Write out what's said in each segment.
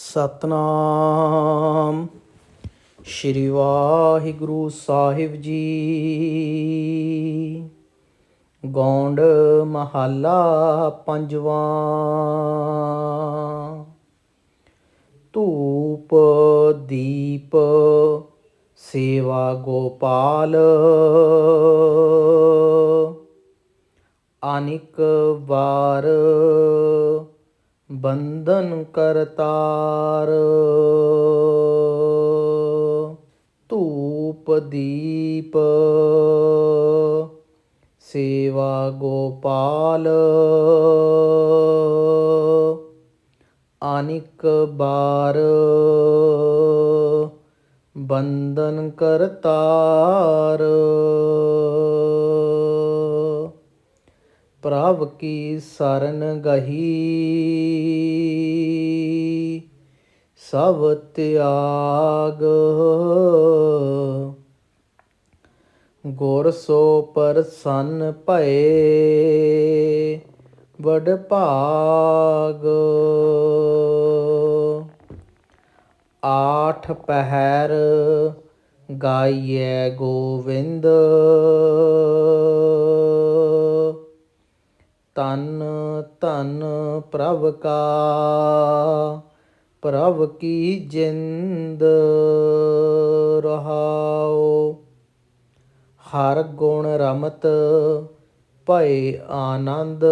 ਸਤਨਾਮ। ਸ਼੍ਰੀ ਵਾਹਿਗੁਰੂ ਸਾਹਿਬ ਜੀ। ਗੌਂਡ ਮਹੱਲਾ ਪੰਜਵਾਂ। ਧੂਪ ਦੀਪ ਸੇਵਾ ਗੋਪਾਲ। ਅਨਿਕ ਵਾਰ ਬੰਧਨ ਕਰਤਾਰ ਧੂਪ ਦੀਪ ਸੇਵਾ ਗੋਪਾਲ। ਅਨਿਕ ਬਾਰ ਬੰਧਨ ਕਰਤਾਰ ਪ੍ਰਭ ਕੀ ਸਰਨ ਗਹੀ। ਸਭ ਤਿਆਗ। ਗੁਰ ਸੋ ਪਰਸੰਨ ਭਏ, ਵਡ ਭਾਗ। ਆਠ ਪਹਿਰ ਗਾਈਏ ਗੋਵਿੰਦ। ਤਨ, ਧਨ ਪ੍ਰਭ ਕਾ, ਪ੍ਰਭ ਕੀ ਜਿੰਦ ਰਹਾਓ ਹਰ ਗੁਣ ਰਮਤ ਭਏ ਆਨੰਦ,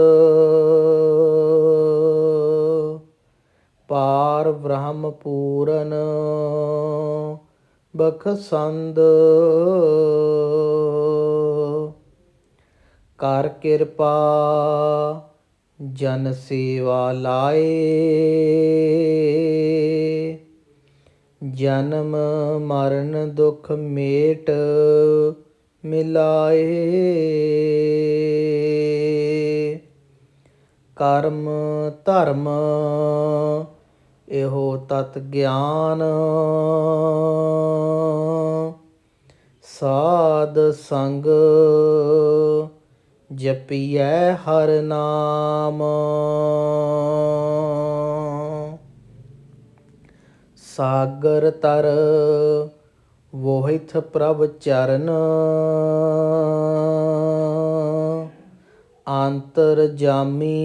ਪਾਰ ਬ੍ਰਹਮ ਪੂਰਨ ਬਖਸੰਦ। ਕਰ ਕਿਰਪਾ, ਜਨ ਸੇਵਾ ਲਾਏ। ਜਨਮ ਮਰਨ ਦੁਖ ਮੇਟ ਮਿਲਾਏ। ਕਰਮ ਧਰਮ, ਇਹੋ ਤਤ ਗਿਆਨ। ਸਾਧ ਸੰਗ ਜਪੀਐ ਹਰ ਨਾਮ। ਸਾਗਰ ਤਰ ਵੋਹਿਥ ਪ੍ਰਭ ਚਰਨ। ਅੰਤਰ ਜਾਮੀ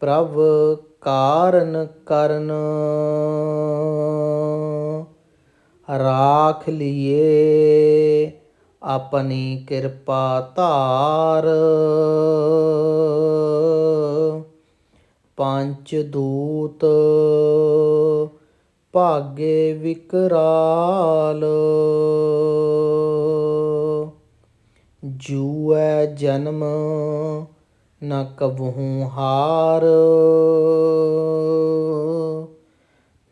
ਪ੍ਰਭ ਕਾਰਨ ਕਰਨ। ਰਾਖ ਲਿਏ ਆਪਣੀ ਕਿਰਪਾ ਧਾਰ। ਪੰਚ ਦੂਤ ਭਾਗੇ ਵਿਕਰਾਲ। ਜੂਐ ਜਨਮ ਨ ਕਬਹੂ ਹਾਰ।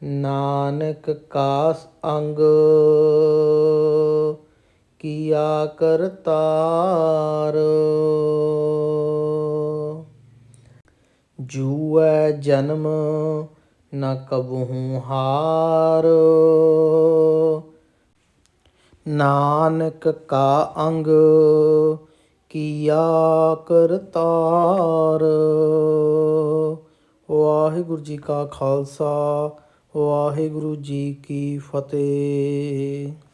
ਨਾਨਕ ਕਾਸ ਅੰਗ ਕੀਆ ਕਰਤਾਰ ਜੂਐ ਜਨਮ ਨ ਕਬਹੂ ਹਾਰ। ਨਾਨਕ ਕਾ ਅੰਗ ਕੀਆ ਕਰਤਾਰ ਵਾਹਿਗੁਰੂ ਜੀ ਕਾ ਖਾਲਸਾ, ਵਾਹਿਗੁਰੂ ਜੀ ਕੀ ਫਤਿਹ।